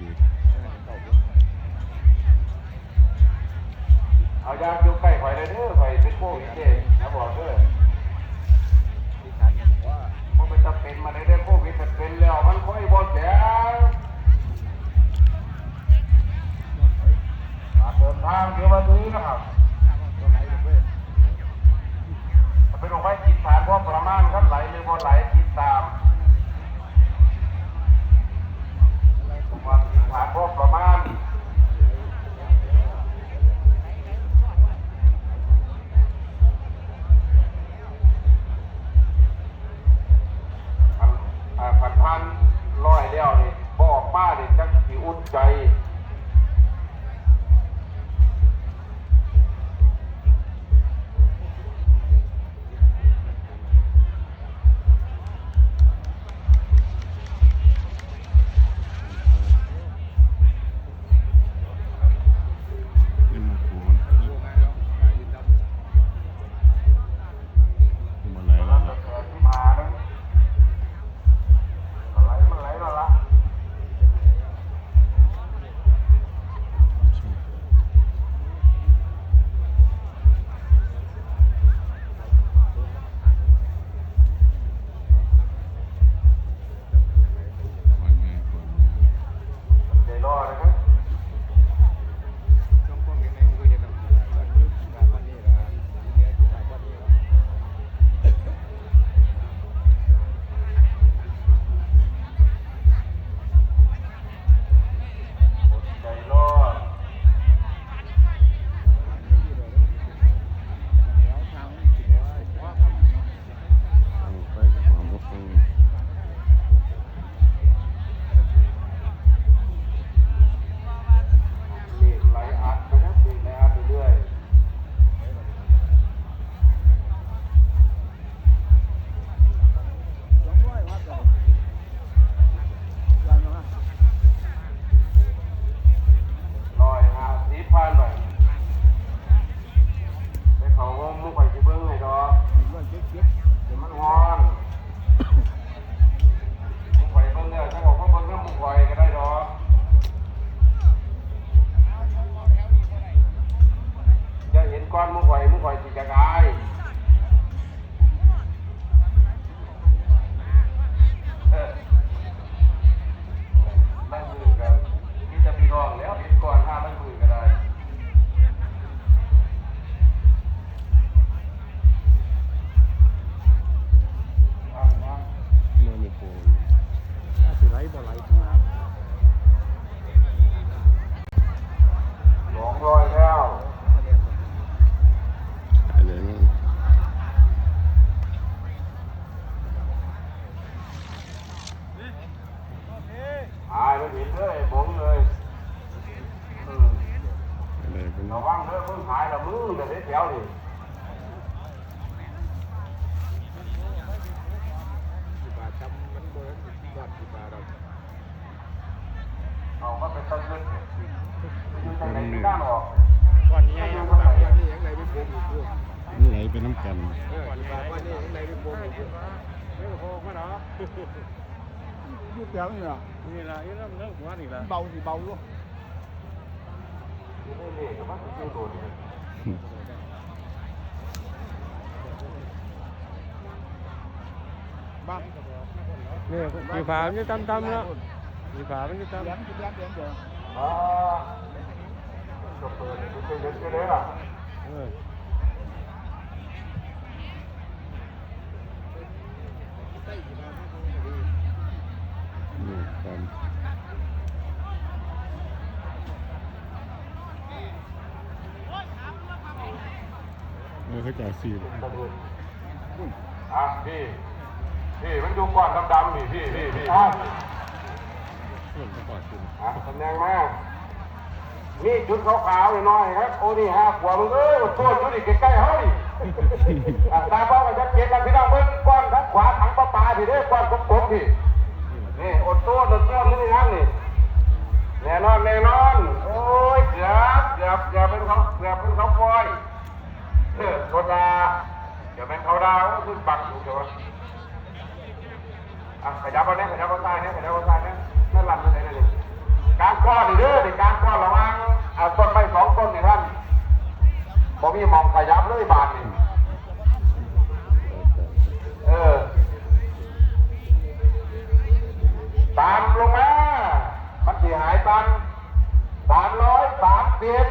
ดีเอายางยุ่ใกล้ไฟเลยเด้อไฟเป็นพวกนี้เจ๊นะบอกเด้อ ไปมุกไปสิจะกายเออนั่งมือกันที่จะมีรองแล้วเห็นก่อนห้านั่งมือก็ได้เมื่อไม่น นี่ก็ได้แถวนี่เอามาเป็นต้นเลือดอยู่ในไหนก้านออกวันนี้ยังหลังวันนี้ยังไงไม่ผมอีกด้วยมันไหลไปน้ำกันเออวันนี้ยังไงไม่ผมอีกด้วยไม่โป่งมาหรอลูกแถวนี่หรอนี่ละนี่ละเนื้อหัวนี่ละเบาสิเบาด้วยนี่นี่ก็มันจะอยู่โดดเลยบ้างนี่สีฟ้ามันจะตำตำแล้วเดียว อ่าก็เปิดดูเป็นเงิ เออเขาจ่ายสี่อะพี่พี่มันอยู่ก้อนดำๆนี่พี่พี่พี่ส่วนประกอบคุณอะตำแหน่งมานี่จุดขาวๆน้อยๆครับโอ้นี่ฮะหัวมึงเอ้ยโทษอยู่ดิใกล้ๆเฮ้ยอะตาบ้าไปชัดเจนกันพี่น้องเบิ่งก้อนทั้งขวาทั้งปลาปลาพี่เด้อก้อนกลมๆพี่นี่อดโต้อดโต้นี่นั่นนี่แน่นอนแน่นอน โอ้ยเกือบเกือบเกือบเป็นเขาเกือบเป็นเขาปล่อย เออโซดาเดี๋ยวแม่งเขาดาวก็ขึ้นบังอยู่เดี๋ยวะขยับเอาเนี่ยขยับเอาใต้เนี่ยขยับเอาใต้เนี่ยนั่นหลังนั่นไหนเลยการก้อนนี่เด้อในการก้อนระวังต้นไม้สองต้นนี่ท่านผมมีมองขยับเลยบานนึ่งเออตามลงมามันเสียหายตันสามร้อยสามสิบ